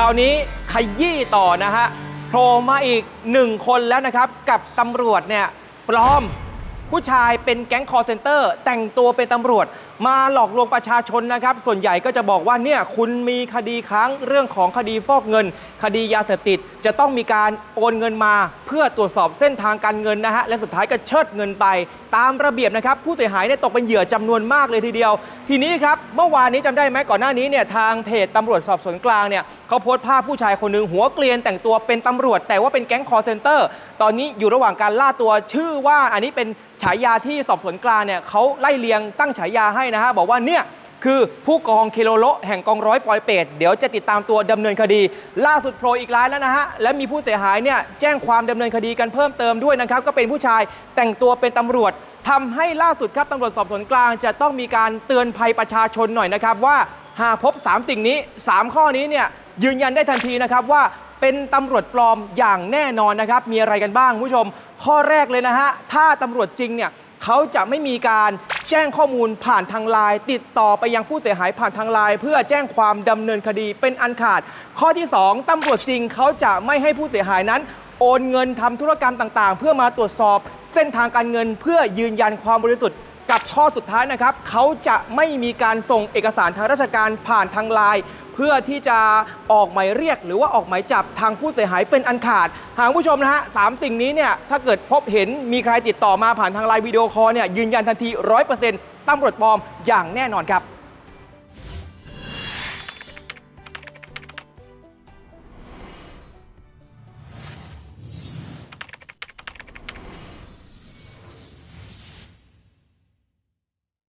ราวนี้ขยี้ต่อนะฮะโผล่มาอีกหนึ่งคนแล้วนะครับ กับตำรวจเนี่ยปลอม ผู้ชายเป็นแก๊งคอร์เซนเตอร์แต่งตัวเป็นตำรวจ มาหลอกลวงประชาชนนะครับ ส่วนใหญ่ก็จะบอกว่าเนี่ยคุณมีคดีค้างเรื่องของคดีฟอกเงิน คดียาเสพติด จะต้องมีการโอนเงินมา เพื่อตรวจสอบเส้นทางการเงินนะฮะและสุดท้ายก็เชิดเงินไป ตามระเบียบนะครับผู้เสียหายเนี่ยตกเป็นเหยื่อจำนวนมากเลยทีเดียว ทีนี้ครับเมื่อวานนี้จำได้ไหมก่อนหน้านี้เนี่ยทางเพจตำรวจสอบสวนกลางเนี่ยเขาโพสต์ภาพผู้ชายคนหนึ่งหัวเกลียนแต่งตัวเป็นตำรวจ แต่ว่าเป็นแก๊งคอร์เซนเตอร์ตอนนี้อยู่ระหว่างการล่าตัวชื่อว่าอันนี้เป็นฉายาที่สอบสวนกลางเนี่ยเขาไล่เลียงตั้งฉายาให้นะฮะบอกว่าเนี่ยคือผู้กองเคโลโลแห่งกองร้อยปอยเปตเดี๋ยวจะติดตามตัวดำเนินคดี ล่าสุดโผล่อีกรายแล้วนะฮะ และมีผู้เสียหายเนี่ยแจ้งความดำเนินคดีกันเพิ่มเติมด้วยนะครับ ก็เป็นผู้ชายแต่งตัวเป็นตำรวจทำให้ล่าสุดครับตำรวจสอบสวนกลาง จะต้องมีการเตือนภัยประชาชนหน่อยนะครับว่าหากพบ 3 สิ่งนี้ 3 ข้อนี้เนี่ยยืนยันได้ทันทีนะครับว่า เป็นตำรวจปลอมอย่างแน่นอนนะครับ มีอะไรกันบ้างผู้ชม ข้อแรกเลยนะฮะ ถ้าตำรวจจริงเนี่ยเขาจะไม่มีการแจ้งข้อมูลผ่านทางไลน์ติดต่อไปยังผู้เสียหายผ่านทางไลน์เพื่อแจ้งความดำเนินคดีเป็นอันขาด ข้อที่ 2ตำรวจจริงเขาจะไม่ให้ผู้เสียหายนั้น โอนเงินทำธุรกรรมต่างๆ เพื่อมาตรวจสอบเส้นทางการเงินเพื่อยืนยันความบริสุทธิ์ กับข้อสุดท้ายนะครับเขาจะไม่มีการส่งเอกสารทางราชการผ่านทางไลน์เพื่อที่จะออกหมายเรียก หรือว่าออกหมายจับทางผู้เสียหายเป็นอันขาด หากผู้ชมนะฮะสามสิ่งนี้เนี่ยถ้าเกิดพบเห็นมีใครติดต่อมาผ่านทางไลน์วิดีโอคอลเนี่ยยืนยันทันที 100%ตำรวจปลอมอย่างแน่นอนครับ